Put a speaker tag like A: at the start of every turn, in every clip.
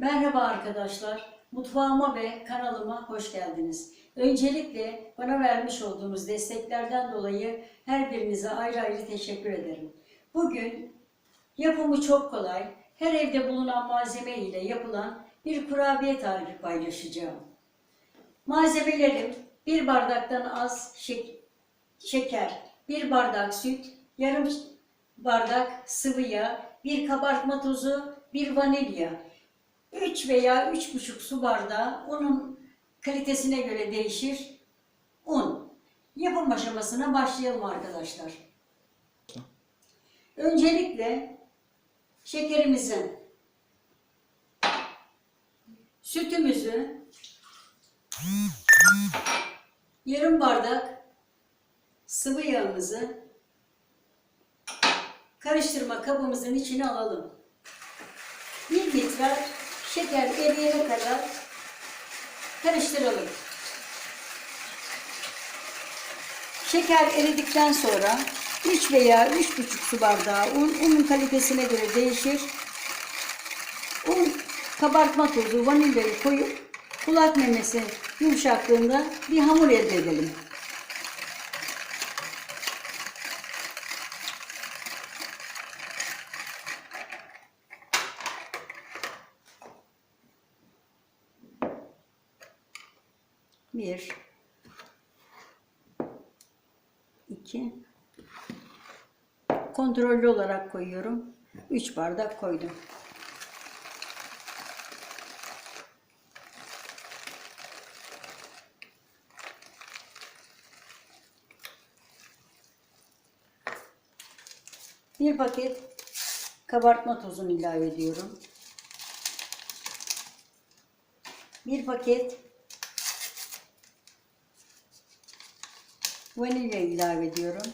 A: Merhaba arkadaşlar. Mutfağıma ve kanalıma hoş geldiniz. Öncelikle bana vermiş olduğunuz desteklerden dolayı her birinize ayrı ayrı teşekkür ederim. Bugün yapımı çok kolay, her evde bulunan malzeme ile yapılan bir kurabiye tarifi paylaşacağım. Malzemelerim bir bardaktan az şek- şeker, bir bardak süt, yarım bardak sıvı yağ, bir kabartma tozu, bir vanilya, 3 veya 3,5 su bardağı unun kalitesine göre değişir. Un. Yapım aşamasına başlayalım arkadaşlar. Öncelikle şekerimizi, sütümüzü, yarım bardak sıvı yağımızı karıştırma kabımızın içine alalım. Bir miktar şeker eriyene kadar karıştıralım. Şeker eridikten sonra 3 veya 3,5 su bardağı un, unun kalitesine göre değişir. Un, kabartma tozu, vanilyayı koyup kulak memesi yumuşaklığında bir hamur elde edelim. Bir, iki, kontrollü olarak koyuyorum. Üç bardak koydum. Bir paket kabartma tozunu ilave ediyorum. Bir paket vanilya ilave ediyorum.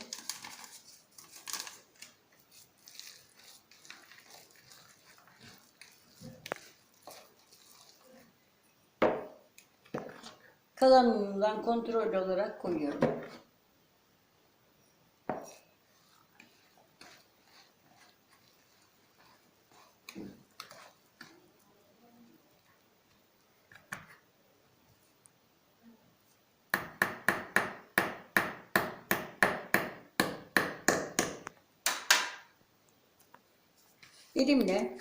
A: Kalan unundan kontrol olarak koyuyorum. Elimle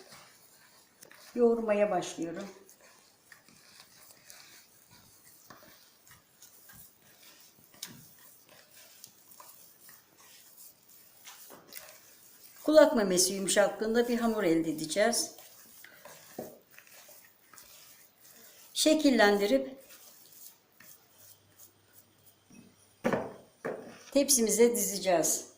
A: yoğurmaya başlıyorum. Kulak memesi yumuşaklığında bir hamur elde edeceğiz. Şekillendirip tepsimize dizeceğiz.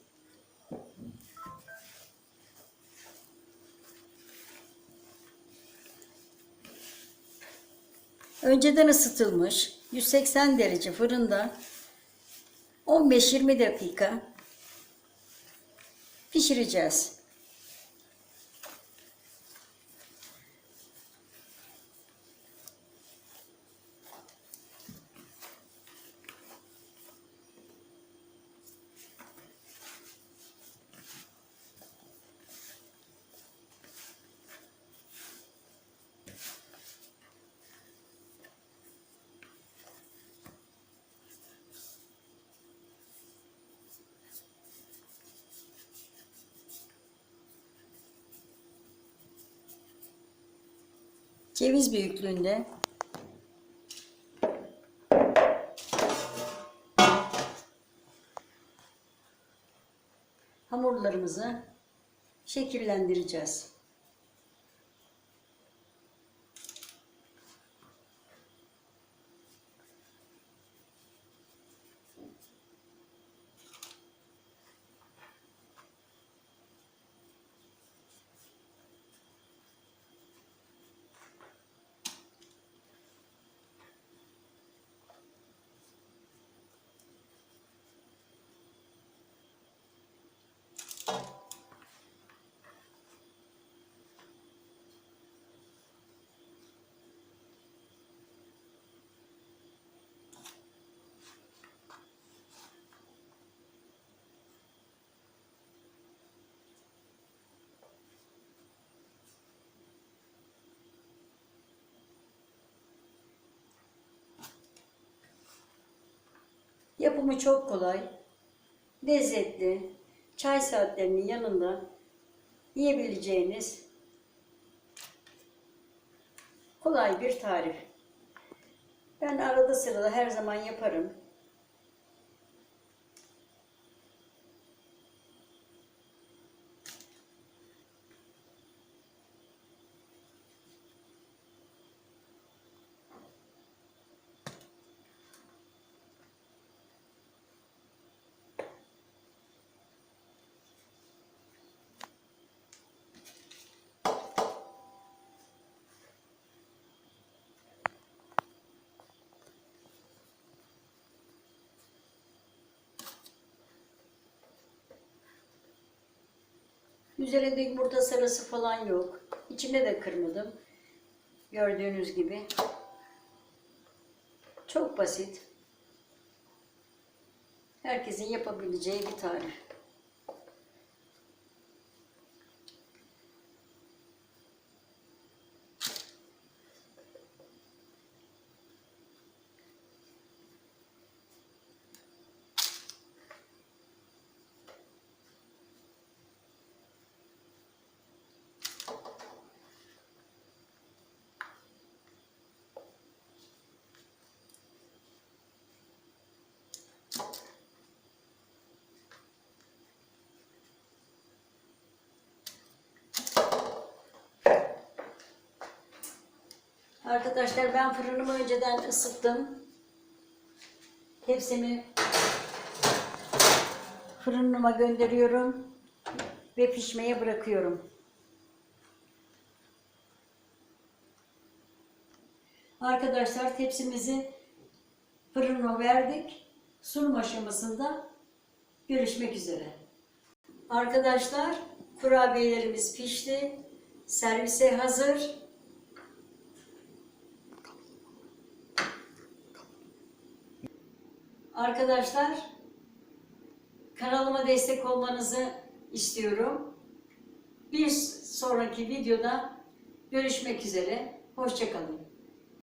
A: Önceden ısıtılmış 180 derece fırında 15-20 dakika pişireceğiz. Ceviz büyüklüğünde hamurlarımızı şekillendireceğiz. Yapımı çok kolay, lezzetli, çay saatlerinin yanında yiyebileceğiniz kolay bir tarif. Ben arada sırada her zaman yaparım. Üzerinde yumurta sarısı falan yok. İçine de kırmadım. Gördüğünüz gibi. Çok basit. Herkesin yapabileceği bir tarif. Arkadaşlar ben fırınımı önceden ısıttım. Tepsimi fırınıma gönderiyorum ve pişmeye bırakıyorum. Arkadaşlar tepsimizi fırına verdik. Sunum aşamasında görüşmek üzere. Arkadaşlar kurabiyelerimiz pişti. Servise hazır. Arkadaşlar kanalıma destek olmanızı istiyorum. Bir sonraki videoda görüşmek üzere. Hoşçakalın.